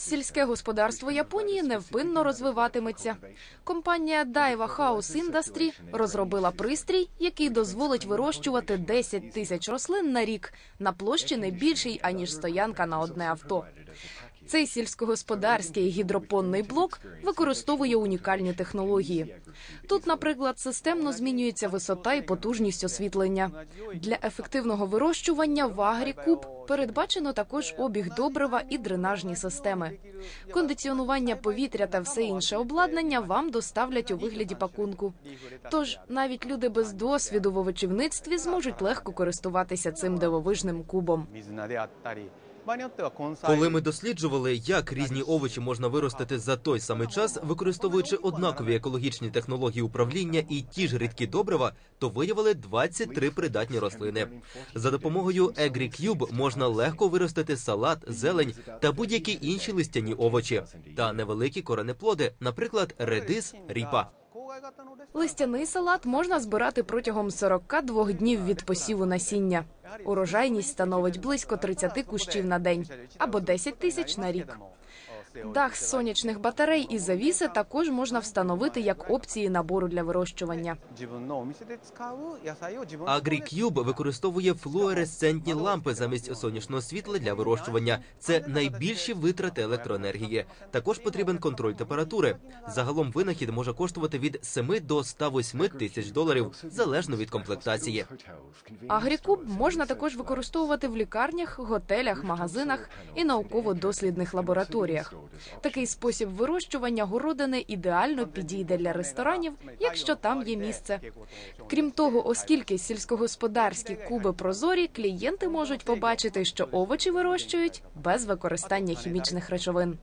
Сільське господарство Японії невпинно розвиватиметься. Компанія Daiwa House Industry розробила пристрій, який дозволить вирощувати 10 тисяч рослин на рік на площі не більшій аніж стоянка на одне авто. Цей сільськогосподарський гідропонний блок використовує унікальні технології. Тут, наприклад, системно змінюється висота і потужність освітлення. Для ефективного вирощування в Агрікуб передбачено також обіг добрива і дренажні системи. Кондиціонування повітря та все інше обладнання вам доставлять у вигляді пакунку. Тож навіть люди без досвіду в овочівництві зможуть легко користуватися цим дивовижним кубом. Коли ми досліджували, як різні овочі можна виростити за той самий час, використовуючи однакові екологічні технології управління і ті ж рідкі добрива, то виявили 23 придатні рослини. За допомогою AgriCube можна легко виростити салат, зелень та будь-які інші листяні овочі та невеликі коренеплоди, наприклад, редис, ріпа. Листяний салат можна збирати протягом 42 днів від посіву насіння. Урожайність становить близько 30 кущів на день або 10 тисяч на рік. Дах з сонячних батарей і завіси також можна встановити як опції набору для вирощування. AgriCube використовує флуоресцентні лампи замість сонячного світла для вирощування. Це найбільші витрати електроенергії. Також потрібен контроль температури. Загалом винахід може коштувати від 7 до 108 тисяч доларів залежно від комплектації. Агрікуб можна також використовувати в лікарнях, готелях, магазинах і науково-дослідних лабораторіях. Такий спосіб вирощування городини ідеально підійде для ресторанів, якщо там є місце. Крім того, оскільки сільськогосподарські куби прозорі, клієнти можуть побачити, що овочі вирощують без використання хімічних речовин.